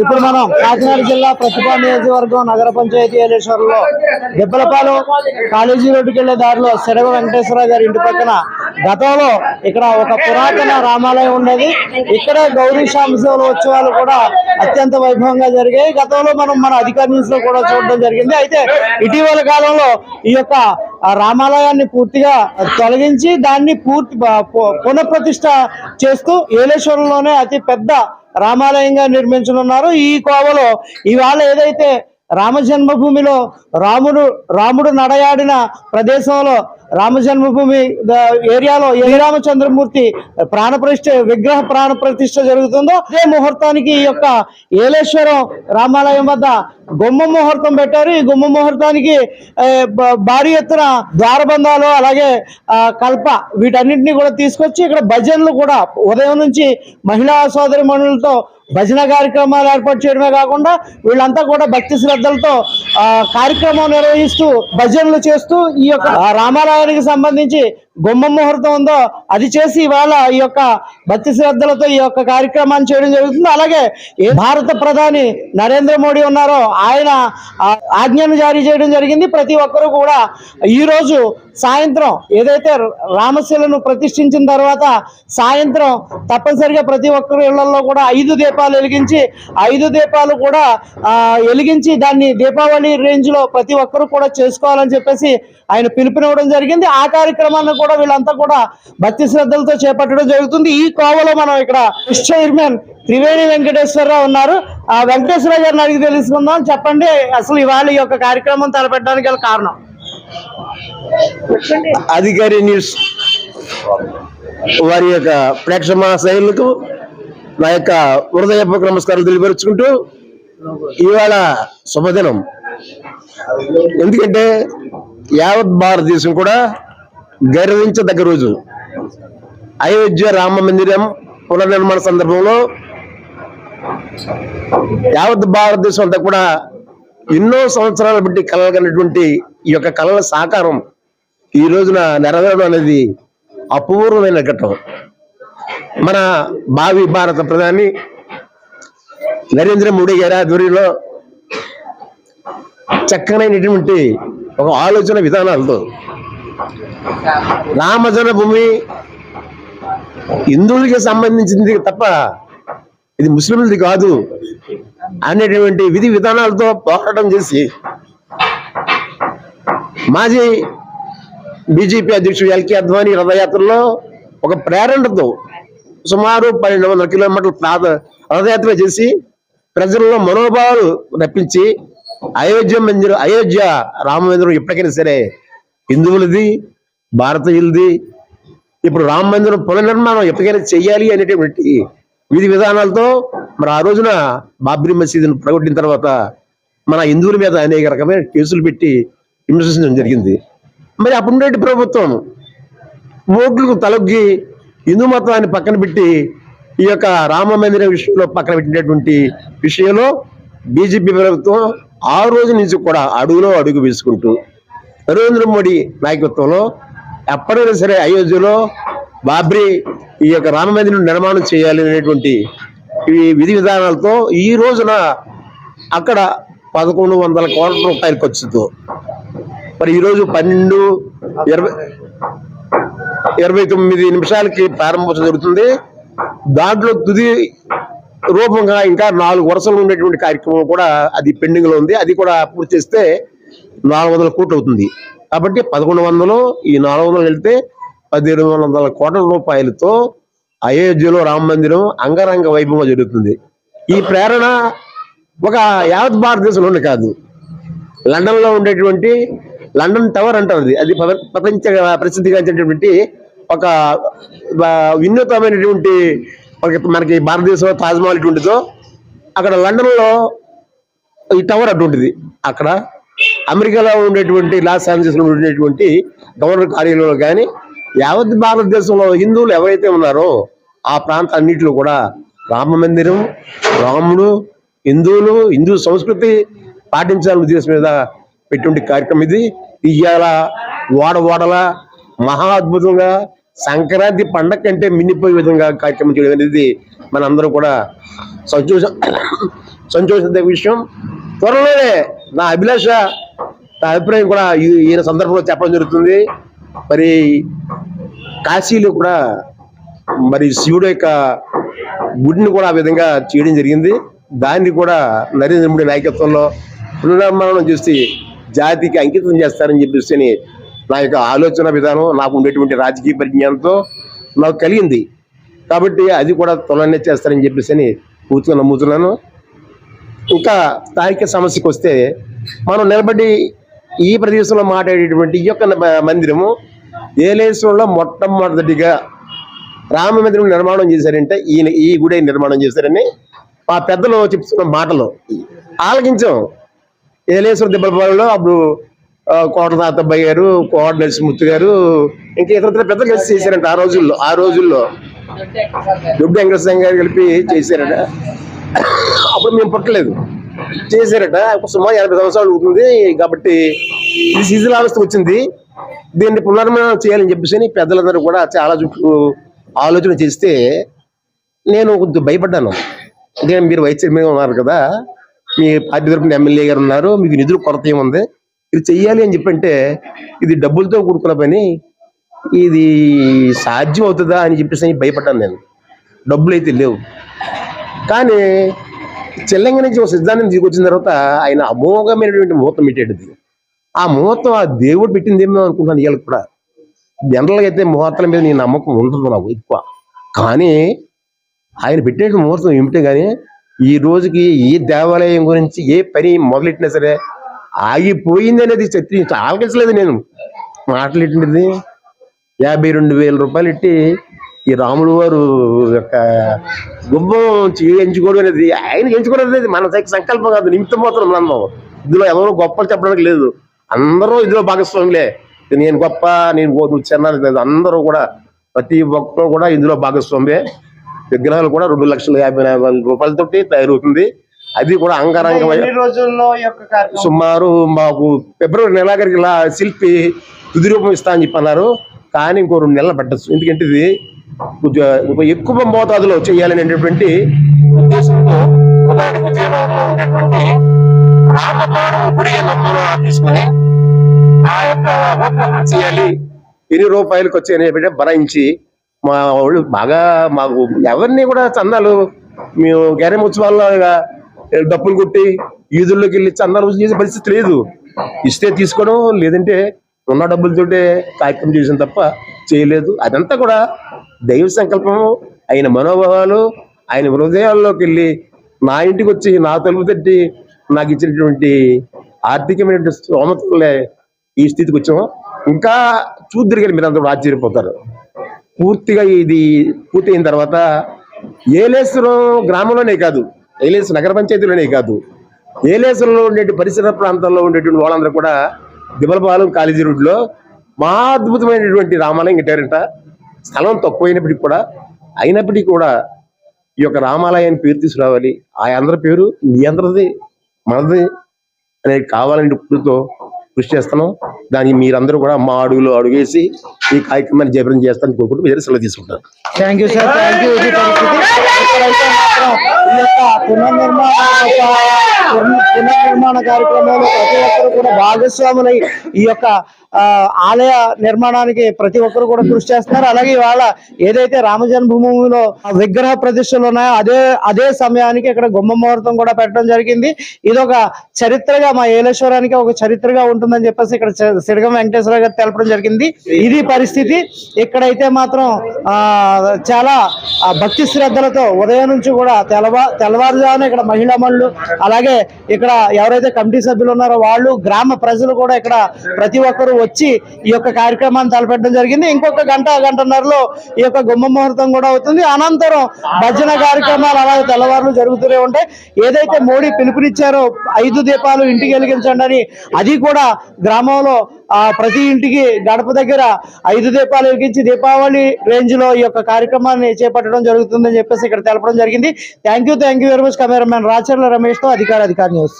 ఇప్పుడు మనం కాకినాడ జిల్లా ప్రతిభా నియోజకవర్గం నగర పంచాయతీ ఏలేశ్వరంలో దెబ్బలపాలు కాలేజీ రోడ్డుకి వెళ్ళే దారిలో సెడవ వెంకటేశ్వర గారి ఇంటి పక్కన గతంలో ఇక్కడ ఒక పురాతన రామాలయం ఉండేది. ఇక్కడ గౌరీ శాంశవుల ఉత్సవాలు కూడా అత్యంత వైభవంగా జరిగాయి. గతంలో మనం మన అధికార న్యూస్లో కూడా చూడడం జరిగింది. అయితే ఇటీవల కాలంలో ఈ యొక్క రామాలయాన్ని పూర్తిగా తొలగించి దాన్ని పూర్తి పునఃప్రతిష్ట చేస్తూ ఏలేశ్వరంలోనే అతి పెద్ద రామాలయంగా నిర్మించనున్నారు. ఈ కోవలో ఇవాళ ఏదైతే రామజన్మభూమిలో రాముడు రాముడు నడయాడిన ప్రదేశంలో రామ జన్మభూమి ఏరియాలో ఏ రామచంద్రమూర్తి ప్రాణప్రతిష్ఠ విగ్రహ ప్రాణప్రతిష్ఠ జరుగుతుందో అదే ముహూర్తానికి ఈ యొక్క ఏలేశ్వరం రామాలయం వద్ద గుమ్మ ముహూర్తం పెట్టారు. ఈ గుమ్మ ముహూర్తానికి భారీ ఎత్తున ద్వారబంధాలు అలాగే కల్ప వీటన్నింటినీ కూడా తీసుకొచ్చి ఇక్కడ భజనలు కూడా ఉదయం నుంచి మహిళా సోదరి మనులతో భజన కార్యక్రమాలు ఏర్పాటు చేయడమే కాకుండా వీళ్ళంతా కూడా భక్తి శ్రద్ధలతో కార్యక్రమం నిర్వహిస్తూ భజనలు చేస్తూ ఈ యొక్క రామాలయానికి సంబంధించి గుమ్మ ముహూర్తం ఉందో అది చేసి ఇవాళ ఈ యొక్క భక్తి శ్రద్ధలతో ఈ యొక్క కార్యక్రమాన్ని చేయడం జరుగుతుంది. అలాగే ఏ భారత ప్రధాని నరేంద్ర మోడీ ఉన్నారో ఆయన ఆజ్ఞను జారీ చేయడం జరిగింది. ప్రతి ఒక్కరూ కూడా ఈరోజు సాయంత్రం ఏదైతే రామశిలను ప్రతిష్ఠించిన తర్వాత సాయంత్రం తప్పనిసరిగా ప్రతి ఒక్కరు ఇళ్ళలో కూడా ఐదు దీపాలు వెలిగించి ఐదు దీపాలు కూడా వెలిగించి దాన్ని దీపావళి రేంజ్లో ప్రతి ఒక్కరూ కూడా చేసుకోవాలని చెప్పేసి ఆయన పిలుపునివ్వడం జరిగింది. ఆ కార్యక్రమాన్ని కూడా వీళ్ళంతా కూడా భక్తి శ్రద్ధలతో చేపట్టడం జరుగుతుంది. ఈ కోవలో మనం ఇక్కడ చైర్మన్ త్రివేణి వెంకటేశ్వరరావు ఉన్నారు. ఆ వెంకటేశ్వర గారిని అడిగి తెలుసుకుందాం. చెప్పండి అసలు ఇవాళ ఈ యొక్క కార్యక్రమం తలపెట్టడానికి గల కారణం? అధికారి న్యూస్. వారి యొక్క ప్రేక్షమ శైలులకు నా యొక్క హృదయపూర్వక నమస్కారాలు తెలియపరుచుకుంటూ ఇవాళ శుభదినం. ఎందుకంటే యావత్ భారతదేశం కూడా గర్వించదగ్గ రోజు. అయోధ్య రామ మందిరం పునర్నిర్మాణ సందర్భంలో యావత్ భారతదేశం అంతా కూడా ఎన్నో సంవత్సరాలు బట్టి కలగనటువంటి ఈ యొక్క కళల సాకారం ఈ రోజున నెరవేరడం అనేది అపూర్వమైన ఘట్టం. మన భావి భారత ప్రధాని నరేంద్ర మోడీ గారి ఆధ్వర్యంలో చక్కనైనటువంటి ఒక ఆలోచన విధానాలతో రామ జన్మభూమి హిందువులకి సంబంధించింది తప్ప ఇది ముస్లింలది కాదు అనేటువంటి విధి విధానాలతో పోరాటం చేసి మాజీ బీజేపీ అధ్యక్షుడు ఎల్కే అద్వానీ రథయాత్రలో ఒక ప్రేరణతో సుమారు పన్నెండు వందల కిలోమీటర్ల పాద రథయాత్ర చేసి ప్రజల్లో మనోభావాలు రప్పించి అయోధ్య మందిరం అయోధ్య రామ మందిరం ఎప్పటికైనా సరే హిందువులది భారతీయులది ఇప్పుడు రామ మందిరం పునర్నిర్మాణం ఎప్పటికైనా చెయ్యాలి అనేటువంటి విధి విధానాలతో మరి ఆ రోజున బాబ్రీ మసీదును ప్రగొట్టిన తర్వాత మన హిందువుల మీద అనేక రకమైన కేసులు పెట్టి హింసించడం జరిగింది. మరి అప్పుడుండే ప్రభుత్వం ఓట్లకు తలొగ్గి హిందూ మతాన్ని పక్కన పెట్టి ఈ యొక్క రామ మందిర విషయంలో పక్కన పెట్టినటువంటి విషయంలో బీజేపీ ప్రభుత్వం ఆ రోజు నుంచి కూడా అడుగులో అడుగు వేసుకుంటూ నరేంద్ర మోడీ నాయకత్వంలో ఎప్పటికైనా సరే అయోధ్యలో బాబ్రీ ఈ యొక్క రామ నిర్మాణం చేయాలి అనేటువంటి ఈ విధి విధానాలతో ఈ రోజున అక్కడ పదకొండు వందల కోట్ల రూపాయల ఖర్చుతో. మరి ఈరోజు పన్నెండు ఇరవై ఇరవై తొమ్మిది నిమిషాలకి ప్రారంభోత్సవం జరుగుతుంది. దాంట్లో తుది రూపంగా ఇంకా నాలుగు వరుసలు ఉండేటువంటి కార్యక్రమం కూడా అది పెండింగ్లో ఉంది. అది కూడా పూర్తి చేస్తే నాలుగు వందల కోట్లు అవుతుంది. కాబట్టి పదకొండు వందలు ఈ నాలుగు వందలు వెళ్తే పదిహేడు వందల కోట్ల రూపాయలతో అయోధ్యలో రామ మందిరం అంగరంగ వైభవం జరుగుతుంది. ఈ ప్రేరణ ఒక యావత్ భారతదేశంలోనే కాదు. లండన్లో ఉండేటువంటి లండన్ టవర్ అంటారు అది. అది ప్రపంచ ప్రసిద్ధిగాంచినటువంటి ఒక వినూతమైనటువంటి మనకి మనకి భారతదేశంలో తాజ్మహల్ ఇటువంటిదో అక్కడ లండన్లో ఈ టవర్ అటువంటిది. అక్కడ అమెరికాలో ఉండేటువంటి లాస్ ఏంజల్స్ ఉండేటువంటి గవర్నర్ కార్యాలయంలో కానీ యావత్ భారతదేశంలో హిందువులు ఎవరైతే ఉన్నారో ఆ ప్రాంత అన్నింటిలో కూడా రామ మందిరం రాముడు హిందువులు హిందూ సంస్కృతి పాటించాలని ఉద్దేశం మీద పెట్టుండే కార్యక్రమం ఇది. ఇవాళ ఓడ ఓడల మహా అద్భుతంగా సంక్రాంతి పండగ కంటే మిన్నిపోయే విధంగా కార్యక్రమం చేయడం అనేది మనందరూ కూడా సంతోష సంతోషించే విషయం. త్వరలోనే నా అభిలాష నా అభిప్రాయం కూడా ఈ- ఈయన సందర్భంలో చెప్పడం జరుగుతుంది. మరి కాశీలో కూడా మరి శివుడు యొక్క గుడిని కూడా ఆ విధంగా చేయడం జరిగింది. దాన్ని కూడా నరేంద్ర మోడీ నాయకత్వంలో పునర్నిర్మాణం చేసి జాతికి అంకితం చేస్తారని చెప్పేసి అని నా యొక్క ఆలోచన విధానం నాకు ఉండేటువంటి రాజకీయ పరిజ్ఞానంతో నాకు కలిగింది. కాబట్టి అది కూడా త్వరలోనే చేస్తారని చెప్పేసి అని పూర్తిగా నమ్ముతున్నాను. ఇంకా స్థానిక సమస్యకు వస్తే మనం నిలబడి ఈ ప్రదేశంలో మాట్లాడేటువంటి ఈ యొక్క మందిరము ఏలేశ్వరంలో మొట్టమొదటిగా రామ మందిరం నిర్మాణం చేశారంటే ఈయన ఈ గుడి నిర్మాణం చేశారని మా పెద్దలు చెప్తున్న మాటలు. ఆలకించాం. ఏలేశ్వర దిబ్బలపాలలో అప్పుడు కోట తాతబ్బాయి గారు కోట నరసింహమూర్తి గారు ఇంకా ఇతర పెద్దలు కలిసి చేశారంట ఆ రోజుల్లో ఆ రోజుల్లో. దుడ్డు వెంకటేశ్వర గారు కలిపి చేశారట. అప్పుడు మేము పుట్టలేదు. చేశారట సుమారు ఎనభై సంవత్సరాలు అవుతుంది కాబట్టి ఇది శిథిలావస్థ వచ్చింది. దీన్ని పునర్నిర్మాణం చేయాలని చెప్పేసి అని పెద్దలందరూ కూడా చాలా చుట్టూ ఆలోచన చేస్తే నేను కొంచెం భయపడ్డాను. ఎందుకంటే మీరు వైస్ చైర్మన్ ఉన్నారు కదా మీ పార్టీ తరపున ఎమ్మెల్యే గారు ఉన్నారు మీకు నిధులు కొరత ఏముంది? ఇది చెయ్యాలి అని చెప్పంటే ఇది డబ్బులతో కూడుకున్న పని ఇది సాధ్యం అవుతుందా అని చెప్పేసి అని భయపడ్డాను నేను. డబ్బులు అయితే లేవు. కానీ చెల్లంగి నుంచి ఒక సిద్ధాంతం తీసుకొచ్చిన తర్వాత ఆయన అమోఘమైనటువంటి ముహూర్తం పెట్టేది ఆ ముహూర్తం ఆ దేవుడు పెట్టింది ఏమో అనుకుంటున్నాను ఇవాళ కూడా. జనరల్గా అయితే ముహూర్తాల మీద నీ నమ్మకం ఉండదు నాకు ఎక్కువ. కానీ ఆయన పెట్టే ముహూర్తం ఏమిటే కానీ ఈ రోజుకి ఏ దేవాలయం గురించి ఏ పని మొదలెట్టినా సరే ఆగిపోయింది అనేది చర్చించ ఆలకించలేదు నేను. మాట్లాడింది యాభై రెండు వేల రూపాయలు ఇట్టి ఈ రాముడు వారు యొక్క గుమ్మం ఎంచుకోవడం అనేది ఆయన ఎంచుకోవడం అనేది మన సంకల్పం కాదు నిమిత్తం మాత్రం మనం ఇందులో ఎవరో గొప్పలు చెప్పడానికి లేదు. అందరూ ఇందులో భాగస్వాములే. నేను గొప్ప నేను నువ్వు చిన్న లేదు. అందరూ కూడా ప్రతి ఒక్కరు కూడా ఇందులో భాగస్వామే విగ్రహాలు కూడా రెండు లక్షల యాభై నాలుగు రూపాయలతోటి తయారవుతుంది. అది కూడా అంగరంగ రోజుల్లో సుమారు మాకు ఫిబ్రవరి నెలాఖరికి శిల్పి తుది రూపం ఇస్తా అని చెప్పి అన్నారు కానీ ఇంకో రెండు నెలలు పట్టచ్చు. ఎందుకంటే ఇది ఎక్కువ మోతాదులో చేయాలనేటటువంటి ఉద్దేశంతో తీసుకుని ఆ యొక్క చేయాలి. ఎన్ని రూపాయలకు వచ్చి అనేటువంటి భరాయించి మా వాళ్ళు బాగా మాకు ఎవరిని కూడా చందాలు మేము గేరం ఉత్సవాల్లో డప్పులు కొట్టి ఈదుల్లోకి వెళ్ళి చందాలు చేసే పరిస్థితి లేదు. ఇస్తే తీసుకోవడం లేదంటే ఉన్న డబ్బులతోటే కార్యక్రమం చేసిన తప్ప చేయలేదు. అదంతా కూడా దైవ సంకల్పం ఆయన మనోభావాలు ఆయన హృదయాల్లోకి వెళ్ళి నా ఇంటికి వచ్చి నా తలుపు తట్టి నాకు ఇచ్చినటువంటి ఆర్థికమైనటువంటి స్తోమతలే ఈ స్థితికి వచ్చాము. ఇంకా చూద్దరు కానీ మీరు అందరూ ఆశ్చర్యపోతారు. పూర్తిగా ఇది పూర్తయిన తర్వాత ఏలేశ్వరం గ్రామంలోనే కాదు ఏలేశ్వరం నగర పంచాయతీలోనే కాదు ఏలేశ్వరంలో ఉండే పరిసర ప్రాంతాల్లో ఉండేటువంటి వాళ్ళందరూ కూడా దిబలపాలెం కాలేజీ రోడ్లో మా అద్భుతమైనటువంటి రామాలయం కట్టారంట. స్థలం తక్కువైనప్పటికీ కూడా అయినప్పటికీ కూడా ఈ యొక్క రామాలయాన్ని పేరు తీసుకురావాలి. ఆ అందరి పేరు మీ అందరిది మనది అనేది కావాలని ఇప్పుడుతో కృషి చేస్తున్నాం. దానికి మీరందరూ కూడా మా అడుగులో అడుగేసి ఈ కార్యక్రమాన్ని జయప్రదం చేస్తానని కోరుకుంటూ మీరు సెలవు తీసుకుంటారు thank you sir thank you మాత్రం ఈ యొక్క పునర్నిర్మాణ పునర్- పునర్నిర్మాణ కార్యక్రమంలో ప్రతి ఒక్కరు కూడా భాగస్వాములై ఈ యొక్క ఆలయ నిర్మాణానికి ప్రతి ఒక్కరు కూడా కృషి చేస్తున్నారు. అలాగే ఇవాళ ఏదైతే రామ జన్మభూమిలో విగ్రహ ప్రతిష్టలు ఉన్నాయో అదే అదే సమయానికి ఇక్కడ గుమ్మ ముహూర్తం కూడా పెట్టడం జరిగింది. ఇది ఒక చరిత్రగా మా ఏలేశ్వరానికి ఒక చరిత్రగా ఉంటుందని చెప్పేసి ఇక్కడ సి- సిడగం వెంకటేశ్వర గారు తెలపడం జరిగింది. ఇది పరిస్థితి. ఇక్కడైతే మాత్రం ఆ చాలా భక్తి శ్రద్ధలతో ఉదయం నుంచి కూడా తెల్లవా తెల్లవారుజామున ఇక్కడ మహిళా మనులు అలాగే ఇక్కడ ఎవరైతే కమిటీ సభ్యులు ఉన్నారో వాళ్ళు గ్రామ ప్రజలు కూడా ఇక్కడ ప్రతి ఒక్కరు వచ్చి ఈ యొక్క కార్యక్రమాన్ని తలపెట్టడం జరిగింది. ఇంకొక గంట గంటన్నరలో ఈ యొక్క గుమ్మ ముహూర్తం కూడా అవుతుంది. అనంతరం భజన కార్యక్రమాలు అలాగే తెల్లవారులు జరుగుతూనే ఉంటాయి. ఏదైతే మోడీ పిలుపునిచ్చారో ఐదు దీపాలు ఇంటికి వెలిగించండి అని అది కూడా గ్రామంలో ప్రతి ఇంటికి గడప దగ్గర ఐదు దీపాలు వెలిగించి దీపావళి రేంజ్లో ఈ యొక్క కార్యక్రమాన్ని చేపట్టడం జరుగుతుందని చెప్పేసి ఇక్కడ తెలపడం జరిగింది. Thank you thank you very much cameraman Racharla రమేష్తో అధికార అధికార న్యూస్